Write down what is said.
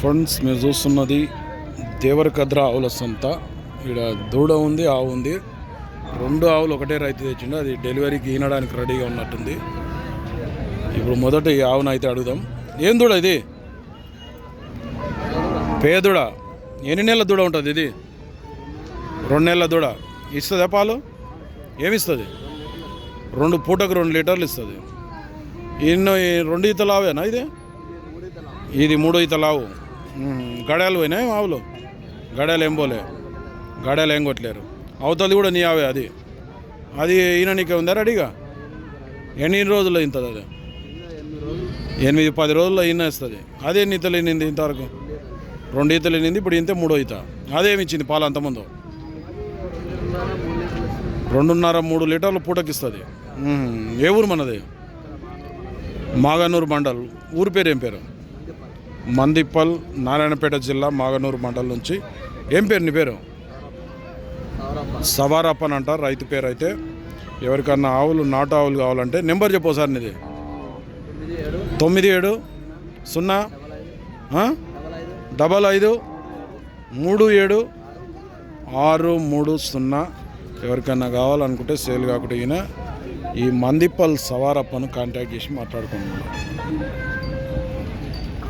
Friends మీరు చూస్తున్నది దేవరకద్ర ఆవుల సంత. ఇక్కడ దూడ ఉంది ఆవు ఉంది. రెండు ఆవులు ఒకటే రైతు తెచ్చిండు. అది డెలివరీకి ఈనడానికి రెడీగా ఉన్నట్టుంది. ఇప్పుడు మొదట ఈ ఆవును అయితే అడుగుదాం. ఏం దూడ ఇది? పేదూడ. ఎన్ని నెలల దూడ ఉంటుంది ఇది? రెండు నెలల దూడ. ఇస్తుందా పాలు? ఏమిస్తుంది? రెండు పూటకు రెండు లీటర్లు ఇస్తుంది. ఎన్నో ఈ రెండు ఈతలు ఆవేనా ఇది? ఇది మూడో ఈతలావు గడాలు పోయినాయి ఆవులు గడాలు ఏం పోలే. గడాలు ఏం కొట్టలేరు. అవతలది కూడా నీ ఆవే అది. అది ఈయన నీకే ఉందా రెడీగా? ఎన్ని రోజుల్లో ఇంతది అది? ఎనిమిది పది రోజుల్లో ఈయన ఇస్తుంది. అదే ఎన్ని ఈతలు ఇంతవరకు? రెండు ఈతలు ఎన్నింది ఇప్పుడు ఇంతే మూడో ఈత. అదేమి ఇచ్చింది పాలు అంతకుముందు రెండున్నర మూడు లీటర్లు పూటకిస్తుంది ఏ ఊరు మనది? మాగనూరు మండల్. ఊరి పేరు ఏం పేరు? మందిప్పల్ నారాయణపేట జిల్లా మాగనూరు మండలం నుంచి. ఏం పేరు నీ పేరు? సవారప్పన్ అంటారు రైతు పేరు అయితే. ఎవరికన్నా ఆవులు నాటు ఆవులు కావాలంటే నెంబర్ చెప్పు సార్ నీది. తొమ్మిది ఏడు సున్నా డబల్ ఐదు మూడు ఏడు ఆరు మూడు సున్నా. ఎవరికైనా కావాలనుకుంటే సేల్ కాకుండా ఈయన ఈ మందిప్పల్ సవారప్పను కాంటాక్ట్ చేసి మాట్లాడుకుంటున్నాను